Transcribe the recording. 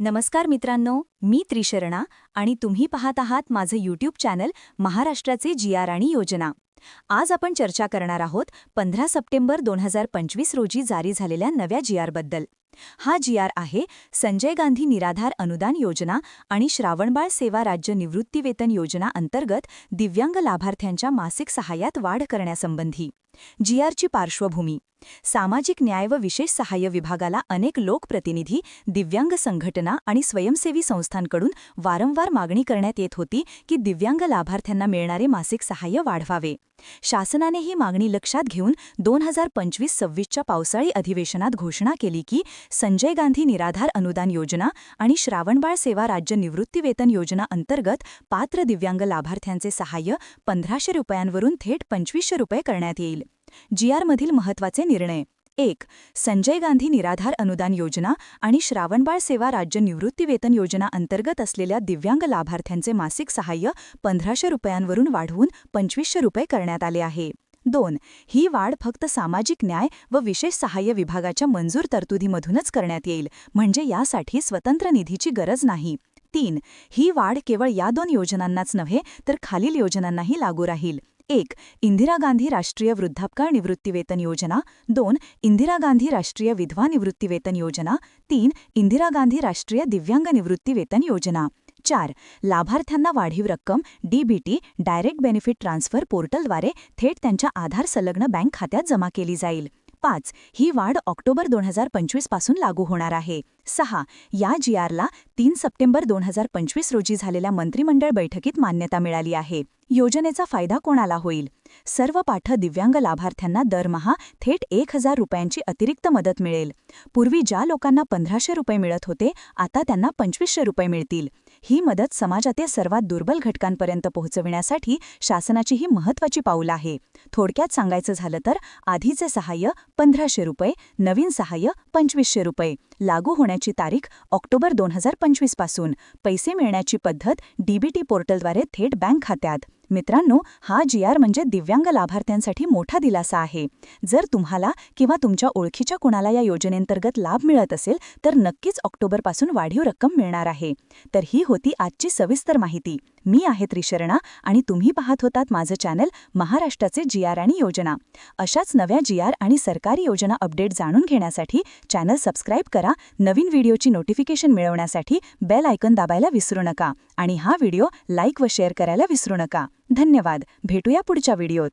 नमस्कार मित्रांनो मी त्रिशरणा आणि तुम्ही पाहत आहात माझं यूट्यूब चॅनल महाराष्ट्राचे जी आर आणि योजना. आज आपण चर्चा करणार आहोत पंधरा सप्टेंबर दोन हजार पंचवीस रोजी जारी झालेल्या नव्या जी आरबद्दल हा जी आर आहे संजय गांधी निराधार अनुदान योजना आणि श्रावणबाळ सेवा राज्य निवृत्तीवेतन योजना अंतर्गत दिव्यांग लाभार्थ्यांच्या मासिक सहाय्यात वाढ करण्यासंबंधी. जी आरची पार्श्वभूमी. सामाजिक न्याय व विशेष सहाय्य विभागाला अनेक लोकप्रतिनिधी दिव्यांग संघटना आणि स्वयंसेवी संस्थांकडून वारंवार मागणी करण्यात येत होती की दिव्यांग लाभार्थ्यांना मिळणारे मासिक सहाय्य वाढवावे. शासनाने ही मागणी लक्षात घेऊन दोन हजार पंचवीस सव्वीसच्या पावसाळी अधिवेशनात घोषणा केली की संजय गांधी निराधार अनुदान योजना आणि श्रावणबाळ सेवा राज्य निवृत्तीवेतन योजना अंतर्गत पात्र दिव्यांग लाभार्थ्यांचे सहाय्य पंधराशे रुपयांवरून थेट पंचवीसशे रुपये करण्यात येईल. जी आरमधील महत्त्वाचे निर्णय एक संजय गांधी निराधार अनुदान योजना आणि श्रावणबाळ सेवा राज्य निवृत्तीवेतन योजना अंतर्गत असलेल्या दिव्यांग लाभार्थ्यांचे मासिक सहाय्य पंधराशे रुपयांवरून वाढवून पंचवीसशे रुपये करण्यात आले आहे. दोन ही वाढ फक्त सामाजिक न्याय व विशेष सहाय्य विभागाच्या मंजूर तरतुदीमधूनच करण्यात येईल म्हणजे यासाठी स्वतंत्र निधीची गरज नाही. तीन. ही वाढ केवळ या दोन योजनांनाच नव्हे तर खालील योजनांनाही लागू राहील. एक इंदिरा गांधी राष्ट्रीय वृद्धापकाळ निवृत्तीवेतन योजना. दोन इंदिरा गांधी राष्ट्रीय विधवा निवृत्तीवेतन योजना. तीन इंदिरा गांधी राष्ट्रीय दिव्यांग निवृत्तीवेतन योजना. चार लाभार्थ्यांना वाढीव रक्कम डीबीटी डायरेक्ट बेनिफिट ट्रान्सफर पोर्टलद्वारे थेट त्यांच्या आधार संलग्न बँक खात्यात जमा केली जाईल. पाच ही वाढ ऑक्टोबर दोन हजार पंचवीसपासून लागू होणार आहे. सहा या जी आरला तीन सप्टेंबर दोन हजार पंचवीस रोजी झालेल्या मंत्रिमंडळ बैठकीत मान्यता मिळाली आहे. योजनेचा फायदा कोणाला होईल? सर्व पाठ दिव्यांग लाभार्थ्यांना दरमहा थेट एक हजार रुपयांची अतिरिक्त मदत मिळेल. पूर्वी ज्या लोकांना पंधराशे रुपये मिळत होते आता त्यांना पंचवीसशे रुपये मिळतील. ही मदत समाजातील सर्वात दुर्बल घटकांपर्यंत पोहोचविण्यासाठी शासनाची ही महत्त्वाची पाऊल आहे. थोडक्यात सांगायचं झालं तर आधीचे सहाय्य पंधराशे रुपये नवीन सहाय्य पंचवीसशे रुपये. लागू होण्याची तारीख ऑक्टोबर दोन हजार पंचवीसपासून. पैसे मिळण्याची पद्धत डीबीटी पोर्टलद्वारे थेट बँक खात्यात. मित्रांनो हा जी आर म्हणजे दिव्यांग लाभार्थ्यांसाठी मोठा दिलासा आहे. जर तुम्हाला किंवा तुमच्या ओळखीच्या कुणाला या योजनेंतर्गत लाभ मिळत असेल तर नक्कीच ऑक्टोबरपासून वाढीव रक्कम मिळणार आहे. तर ही होती आजची सविस्तर माहिती. मी आहे त्रिशरणा आणि तुम्ही पाहत होतात माझं चॅनल महाराष्ट्राचे जी आर आणि योजना. अशाच नव्या जी आर आणि सरकारी योजना अपडेट जाणून घेण्यासाठी चॅनल सबस्क्राईब करा नवीन व्हिडिओची नोटिफिकेशन मिळवण्यासाठी बेल आयकन दाबायला विसरू नका आणि हा व्हिडिओ लाईक व शेअर करायला विसरू नका. धन्यवाद. भेटूया पुढच्या व्हिडिओत.